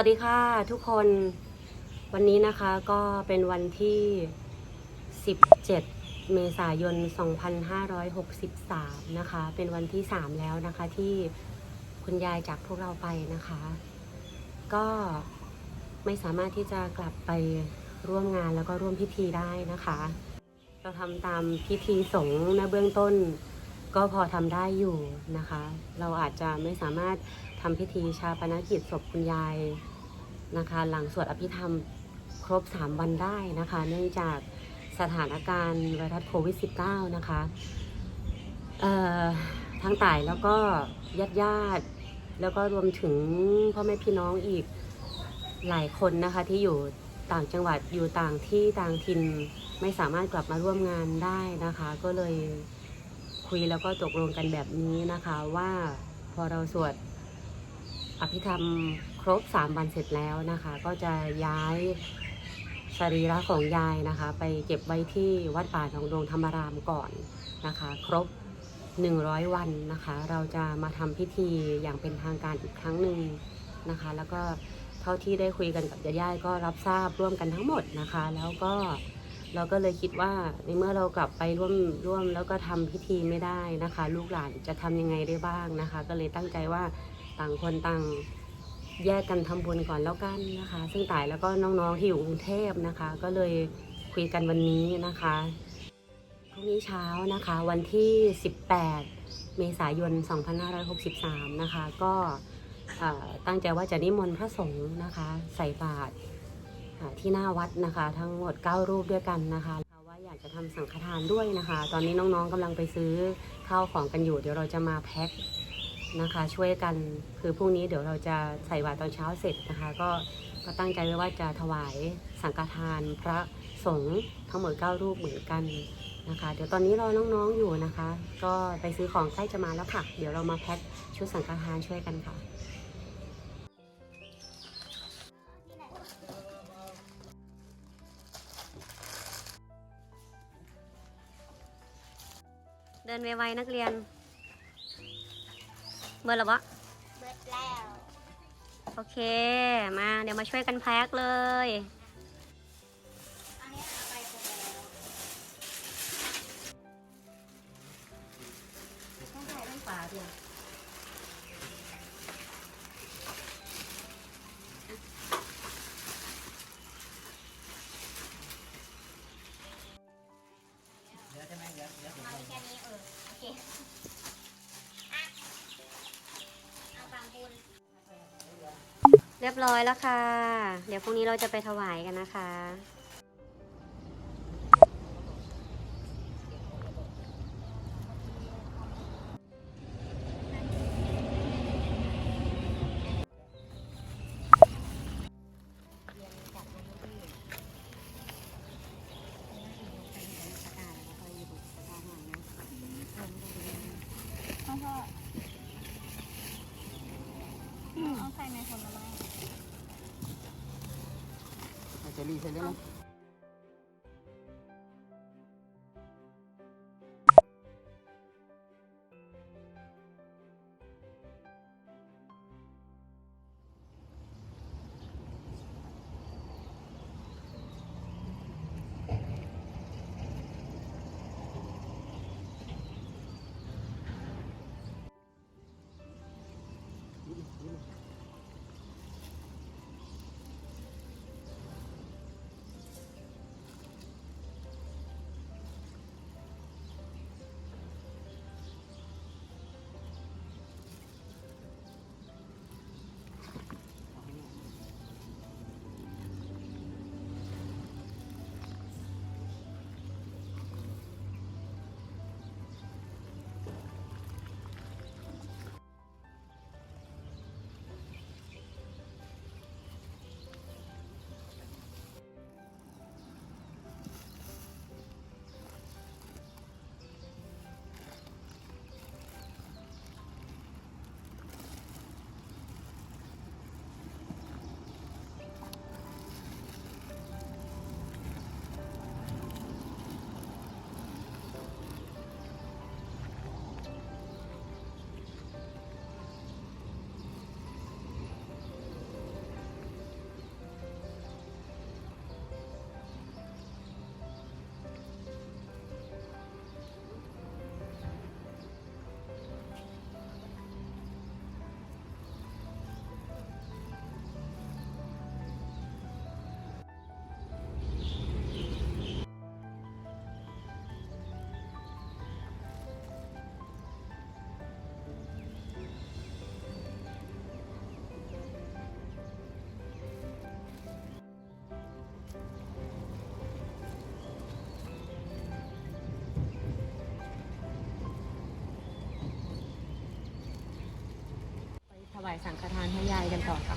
วัสดีค่ะทุกคนวันนี้นะคะก็เป็นวันที่ 17 เมษายน 2563 นะคะ เป็นวันที่ 3 แล้วนะคะที่คุณยายจากพวกเราไปนะคะ ก็ไม่สามารถที่จะกลับไปร่วมงานแล้วก็ร่วมพิธีได้นะคะ เราทำตามพิธีสงฆ์ในเบื้องต้น ก็พอทำได้อยู่นะคะ เราอาจจะไม่สามารถ ทำพิธีชาปนกิจศพคุณยายนะคะ หลังสวดอภิธรรมครบ 3 วันได้นะคะ เนื่องจากสถานการณ์ไวรัสโควิด -19 นะคะทั้งต่ายแล้วก็ญาติญาติแล้วก็รวมถึงพ่อแม่พี่น้องอีกหลายคนนะคะที่อยู่ต่างจังหวัดอยู่ต่างที่ต่างถิ่นไม่สามารถกลับมาร่วมงานได้นะคะ ก็เลยคุยแล้วก็ตกลงกันแบบนี้นะคะว่าพอเราสวด อภิธรรมครบ 3 วันเสร็จแล้วนะคะ ก็จะย้ายสรีระของยายนะคะ ไปเก็บไว้ที่วัดป่าหนองดงธรรมารามก่อนนะคะ ครบ 100 วันนะคะ เราจะมาทำพิธีอย่างเป็นทางการอีกครั้งหนึ่งนะคะ แล้วก็เท่าที่ได้คุยกันกับญาติๆก็รับทราบร่วมกันทั้งหมดนะคะ แล้วก็เราก็เลยคิดว่าในเมื่อเรากลับไปร่วมร่วมแล้วก็ทำพิธีไม่ได้นะคะ ลูกหลานจะทำยังไงได้บ้างนะคะ ก็เลยตั้งใจว่า ต่างคนต่างแยกกันทำบุญก่อนแล้วกันนะคะ ซึ่งต่ายแล้วก็น้องๆที่อยู่กรุงเทพนะคะ ก็เลยคุยกันวันนี้นะคะพรุ่งนี้เช้านะคะ วันที่ 18 เมษายน 2563 นะคะ ก็ตั้งใจว่าจะนิมนต์พระสงฆ์นะคะ ใส่บาตรที่หน้าวัดนะคะ ทั้งหมด 9 รูปด้วยกันนะคะว่าอยากจะทำสังฆทานด้วยนะคะ ตอนนี้น้องๆกำลังไปซื้อข้าวของกันอยู่ เดี๋ยวเราจะมาแพ็ค นะคะ ช่วยกันคือพรุ่งนี้เดี๋ยวเราจะใส่บาตรตอนเช้าเสร็จนะคะ ก็ก็ตั้งใจไว้ว่าจะถวายสังฆทานพระสงฆ์ทั้งหมด 9 รูปเหมือนกันนะคะ เดี๋ยวตอนนี้รอน้องๆอยู่นะคะ ก็ไปซื้อของใกล้จะมาแล้วค่ะ เดี๋ยวเรามาแพ็คชุดสังฆทานช่วยกันค่ะเดินไวๆนักเรียน เบอร์ละวะเบิดแล้ว โอเค มาเดี๋ยวมาช่วยกันแพ็คเลย รียบร้อยแล้วค่ะ เดี๋ยวพรุ่งนี้เราจะไปถวายกันนะคะ เอาใส่ในผลไม้ จะรีเายสังฆทานให้ยายกันต่อค่ะ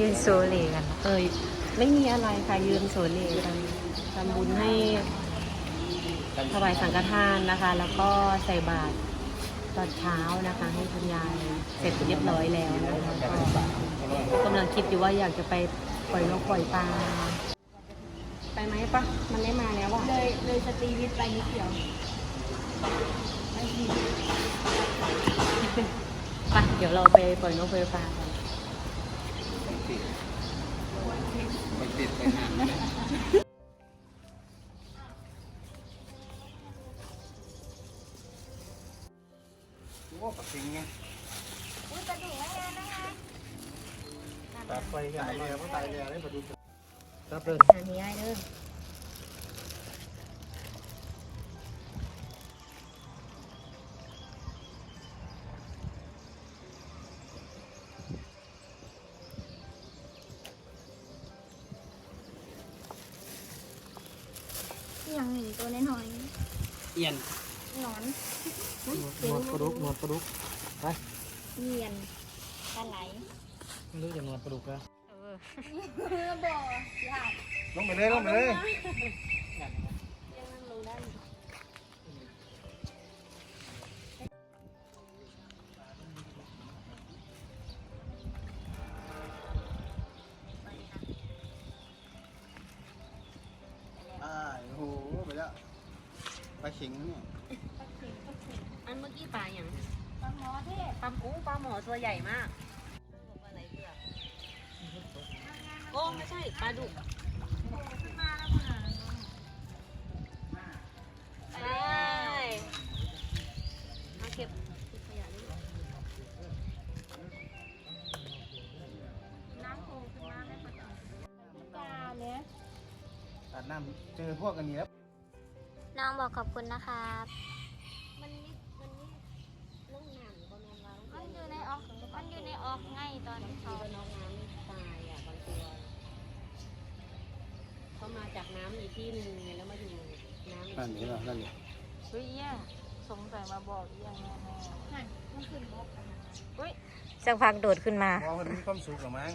ยืนโซเลกัน เอยไม่มีอะไรค่ะยืนโซเลกันทำบุญให้ถวายสังฆทานนะคะ แล้วก็ใส่บาตรตอนเช้านะคะ ให้คุณยายเสร็จเรียบร้อยแล้วนะคะก็กำลังคิดอยู่ว่าอยากจะไปปล่อยนกปล่อยปลาไปไหมปะมันได้มาแล้วอะเลยเลยสตรีวิทย์ไปนิดเดียวไปเดี๋ยวเราไปปล่อยนกปล่อยปลา กันไปติดไปห่างเลยโอ้ปักจริงไงอุ้ยกระดูกไม่ได้ได้ไงตัดไปกันตายเลยตายเลยได้มาดูรับเลยอันนี้ได้เด้อ นึ่งตัวน้อยเอียนๆหนอนหนวดปลาดุกหนวดปลาดุกไปเนียนปลาไหลไม่รู้จะหนวดปลาดุกแล้วบ่อยากลงไปเลยลงไปเลย ไปเข็งเนี่ยอันเมื่อกี้ปลาอย่างปลาหมอเทศปลาโอ้ปลาหมอตัวใหญ่มากปลาไหลเผือกโอ้ไม่ใช่ปลาดุกขึ้นมาแล้วมันใช่มาเก็บเก็บขยะนี่น้ำโผล่ขึ้นมาได้ปะปลาเนี่ยตัดน้ำเจอพวกกันนี้แล้วน้อง บอกขอบคุณนะครับมันนี่มันนี่น้องหนังก็แมนว่ามันอยู่ในออกมันอยู่ในออกไงตอนบางทีเขาก็น้องน้ำตายอะบางตัวเขามาจากน้ำอีกที่หนึ่งไงแล้วมาอยู่น้ำอีกนั่นที่นี่นั่นนี่เฮ้ยเอี้ยสงสัยมาบอกเอี้ยแน่หันมันขึ้นบกอะค่ะเฮ้ยสักพักโดดขึ้นมา มองมันมีความสุขหรอมั้ง